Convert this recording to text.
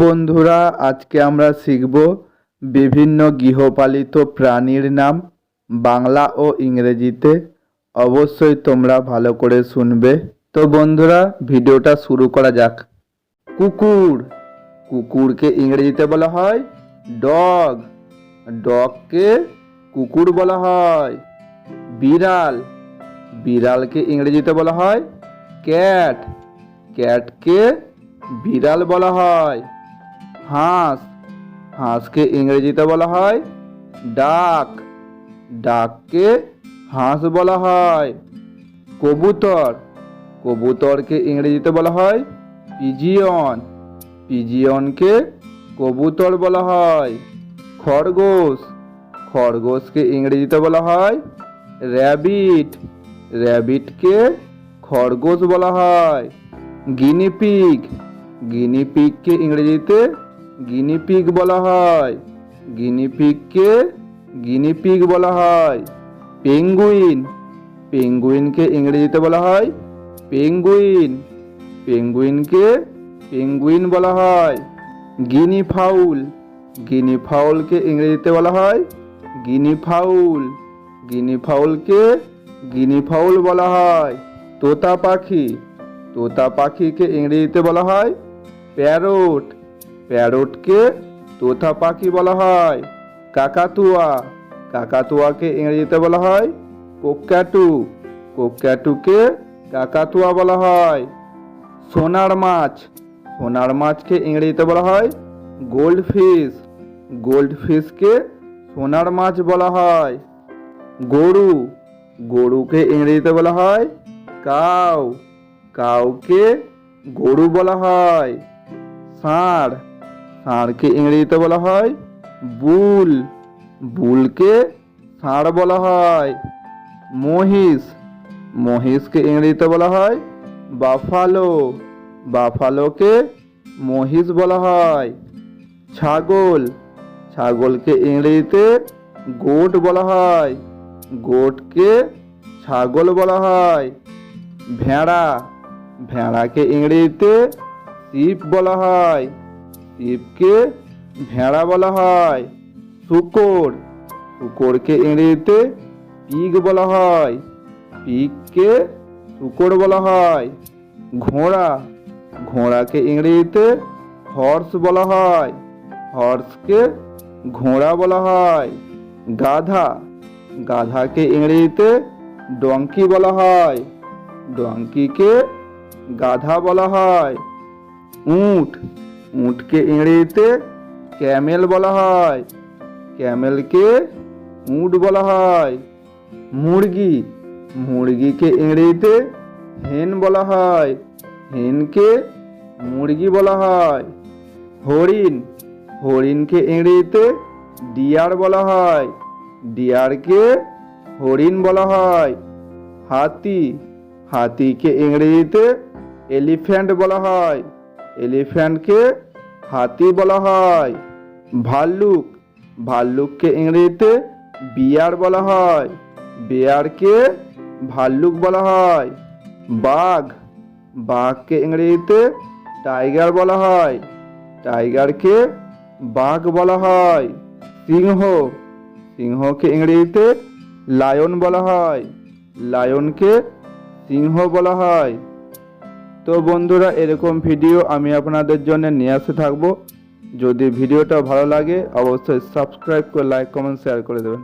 বন্ধুরা, আজকে আমরা শিখব বিভিন্ন গৃহপালিত প্রাণীর নাম বাংলা ও ইংরেজিতে। অবশ্যই তোমরা ভালো করে শুনবে। তো বন্ধুরা, ভিডিওটা শুরু করা যাক। কুকুর। কুকুরকে ইংরেজিতে বলা হয় ডগ। ডগকে কুকুর বলা হয় বিড়াল। বিড়ালকে ইংরেজিতে বলা হয় ক্যাট। ক্যাটকে বিড়াল বলা হয়। হাঁস। হাঁসকে ইংরেজিতে বলা হয় ডাক। ডাককে হাঁস বলা হয় কবুতর। কবুতরকে ইংরেজিতে বলা হয় পিজিয়ন। পিজিয়নকে কবুতর বলা হয় খরগোশ। খরগোশকে ইংরেজিতে বলা হয় র্যাবিট। র্যাবিটকে খরগোশ বলা হয়। গিনিপিগ। গিনিপিগকে ইংরেজিতে গিনিপিগ বলা হয়। গিনিপিগকে গিনিপিগ বলা হয়। পেঙ্গুইন, পেঙ্গুইনকে ইংরেজিতে বলা হয় পেঙ্গুইন। পেঙ্গুইনকে পেঙ্গুইন বলা হয়। গিনি ফাউল, গিনি ফাউলকে ইংরেজিতে বলা হয় গিনি ফাউল। গিনি ফাউলকে গিনি ফাউল বলা হয়। তোতা পাখি, তোতা পাখিকে ইংরেজিতে বলা হয় প্যারট। প্যারটকে তোতা পাখি বলা হয়। কাকাতুয়া। কাকাতুয়াকে ইংরেজিতে বলা হয় কোক্যাটু কোক্যাটুকে কাকাতুয়া বলা হয়। সোনার মাছ। সোনার মাছকে ইংরেজিতে বলা হয় গোল্ড ফিশ গোল্ড ফিশকে সোনার মাছ বলা হয়। গরু। গরুকে ইংরেজিতে বলা হয় কাউ। কাউকে গরু বলা হয়। ষাঁড়। ষাঁড়কে ইংরেজিতে বলা হয় বুল। বুলকে ষাঁড় বলা হয় মহিষ। মহিষকে ইংরেজিতে বলা হয় বাফালো। বাফালোকে মহিষ বলা হয় ছাগল। ছাগলকে ইংরেজিতে গোট বলা হয়। গোটকে ছাগল বলা হয় ভেড়া। ভেড়াকে ইংরেজিতে শিপ বলা হয়। শিপকে ভেড়া বলা হয়, শুকর। শুকরকে ইংরেজিতে পিগ বলা হয়, পিগকে শুকর বলা হয়। ঘোড়া, ঘোড়াকে ইংরেজিতে হর্স বলা হয়, হর্সকে ঘোড়া বলা হয়। গাধা, গাধাকে ইংরেজিতে ডঙ্কি বলা হয় ডঙ্কিকে গাধা বলা হয়। উট উটকে ইংরেজিতে ক্যামেল বলা হয়। ক্যামেলকে উট বলা হয়। মুরগি, মুরগিকে ইংরেজিতে হেন বলা হয়। হেনকে মুরগি বলা হয়। হরিণ, হরিণকে ইংরেজিতে ডিয়ার বলা হয়। ডিয়ারকে হরিণ বলা হয়। হাতি, হাতিকে ইংরেজিতে এলিফ্যান্ট বলা হয়। এলিফ্যান্টকে হাতি বলা হয়। ভাল্লুক, ভাল্লুককে ইংরেজিতে বিয়ার বলা হয়। বিয়ারকে ভাল্লুক বলা হয়। বাঘ, বাঘকে ইংরেজিতে টাইগার বলা হয়। টাইগারকে বাঘ বলা হয়। সিংহ, সিংহকে ইংরেজিতে লায়ন বলা হয়। লায়নকে সিংহ বলা হয়। তো বন্ধুরা, এরকম ভিডিও আমি আপনাদের জন্য নিয়ে আসতে থাকব। যদি ভিডিওটা ভালো লাগে, অবশ্যই সাবস্ক্রাইব করে লাইক কমেন্ট শেয়ার করে দেবেন।